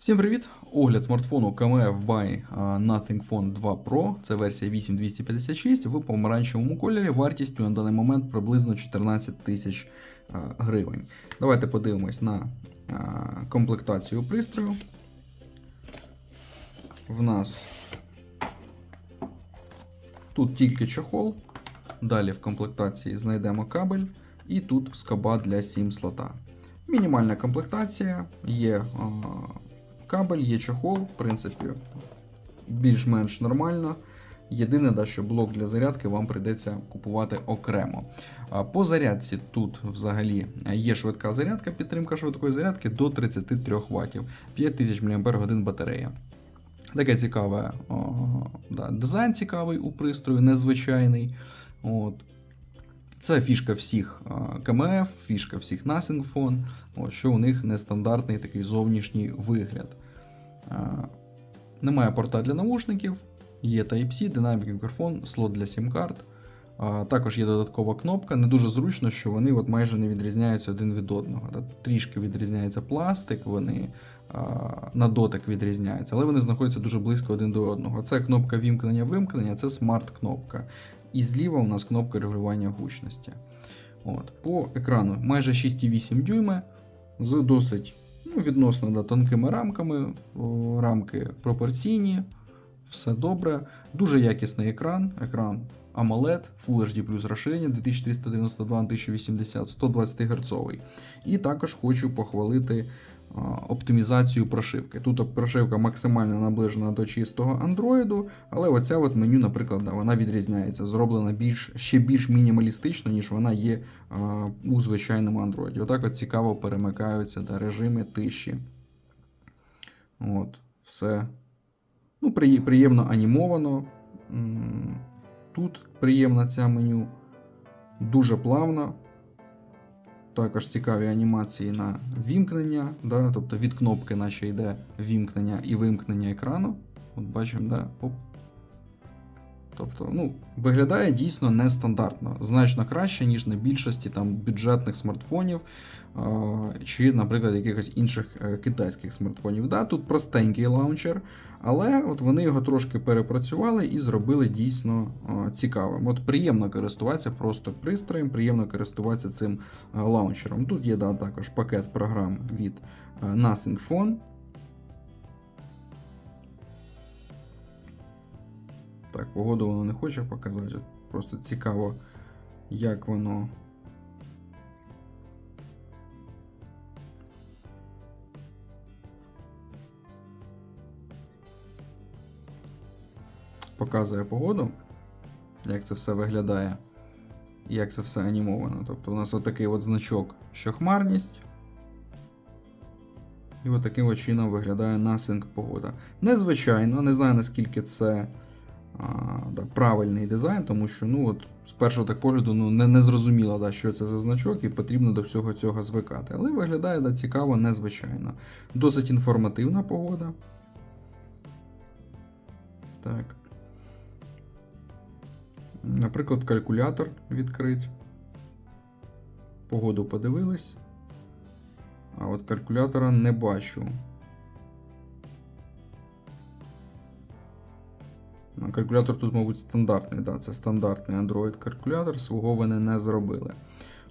Всім привіт! Огляд смартфону KMF by Nothing Phone 2 Pro. Це версія 8256 в помаранчевому кольорі. Вартістю на даний момент приблизно 14 тисяч гривень. Давайте подивимось на комплектацію пристрою. В нас тут тільки чохол. Далі в комплектації знайдемо кабель, і тут скоба для SIM слота. Мінімальна комплектація, є кабель, є чохол, в принципі, більш-менш нормально. Єдине, да, що блок для зарядки вам прийдеться купувати окремо. По зарядці тут взагалі є швидка зарядка, підтримка швидкої зарядки до 33 Вт, 5000 мАч батарея. Таке цікаве да, дизайн цікавий у пристрою, незвичайний. От. Це фішка всіх КМФ, фішка всіх Phone, що у них нестандартний такий зовнішній вигляд. Немає порта для наушників, є Type-C, динамік мікрофон, слот для сім-карт. Також є додаткова кнопка. Не дуже зручно, що вони от майже не відрізняються один від одного. Трішки відрізняється пластик, вони на дотик відрізняються, але вони знаходяться дуже близько один до одного. Це кнопка вімкнення-вимкнення, це смарт-кнопка. І зліва у нас кнопка регулювання гучності. От. По екрану майже 6,8 дюйми з досить ну, відносно да, тонкими рамками. Рамки пропорційні, все добре. Дуже якісний екран. Екран AMOLED, Full HD плюс розширення 2392 на 1080 120 Гц. І також хочу похвалити а, оптимізацію прошивки. Тут прошивка максимально наближена до чистого Android, але оця от меню, наприклад, вона відрізняється, зроблена більш, ще більш мінімалістично, ніж вона є а, у звичайному Android. Отак от цікаво перемикаються да, режими тиші. От, все. Ну, приємно анімовано. Тут приємна ця меню. Дуже плавно. Також цікаві анімації на вімкнення. Да? Тобто від кнопки наче йде вімкнення і вимкнення екрану. От бачимо, да? Оп. Тобто, ну, виглядає дійсно нестандартно, значно краще, ніж на більшості там, бюджетних смартфонів чи, наприклад, якихось інших е, китайських смартфонів. Да, тут простенький лаунчер, але от вони його трошки перепрацювали і зробили дійсно цікавим. От приємно користуватися просто пристроєм, приємно користуватися цим лаунчером. Тут є да, також пакет програм від е, Nothing Phone. Так, погоду воно не хоче показати. Просто цікаво, як воно. Показує погоду, як це все виглядає, як це все анімовано. Тобто у нас отакий от значок, що хмарність. І от таким от чином виглядає Nothing погода. Незвичайно, не знаю наскільки це да, правильний дизайн, тому що ну, от, з першого так погляду ну, не, не зрозуміло, да, що це за значок, і потрібно до всього цього звикати. Але виглядає да, цікаво, незвичайно. Досить інформативна погода. Так. Наприклад, калькулятор відкрить. Погоду подивились. А от калькулятора не бачу. Калькулятор тут, мабуть, стандартний. Да, це стандартний Android калькулятор, свого вони не зробили.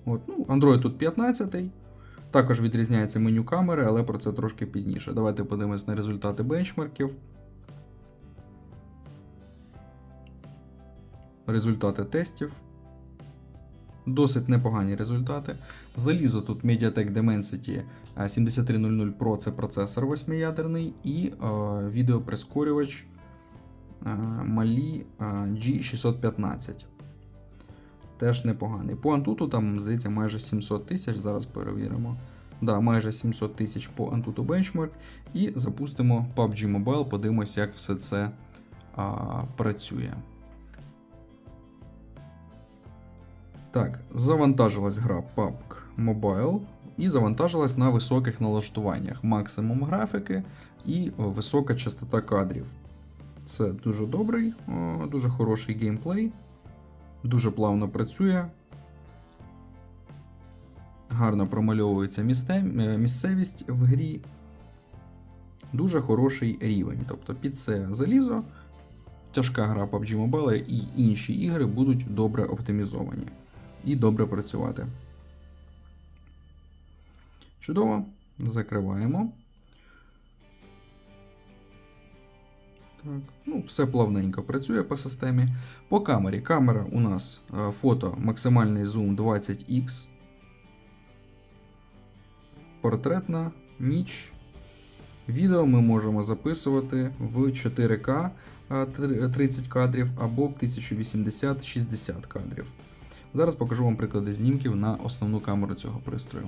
От, ну, Android тут 15. Також відрізняється меню камери, але про це трошки пізніше. Давайте подивимось на результати бенчмарків. Результати тестів. Досить непогані результати. Залізо тут MediaTek Dimensity е, 7300 Pro це процесор 8-ядерний і е, відеоприскорювач е, Mali е, G615. Теж непоганий. По Antutu там, здається, майже 700 тисяч. Зараз перевіримо. Да, майже 700 тисяч по Antutu Benchmark. І запустимо PUBG Mobile, подивимося, як все це а, працює. Так, завантажилась гра PUBG Mobile і завантажилась на високих налаштуваннях. Максимум графіки і висока частота кадрів. Це дуже добрий, дуже хороший геймплей. Дуже плавно працює. Гарно промальовується е, місцевість в грі. дуже хороший рівень. Тобто під це залізо, тяжка гра PUBG Mobile і інші ігри будуть добре оптимізовані і добре працювати. Чудово, закриваємо. Так, ну, все плавненько працює по системі. По камері. Камера у нас е, фото максимальний зум 20х. Портретна ніч. Відео ми можемо записувати в 4К е, 30 кадрів або в 1080 60 кадрів. Зараз покажу вам приклади знімків на основну камеру цього пристрою.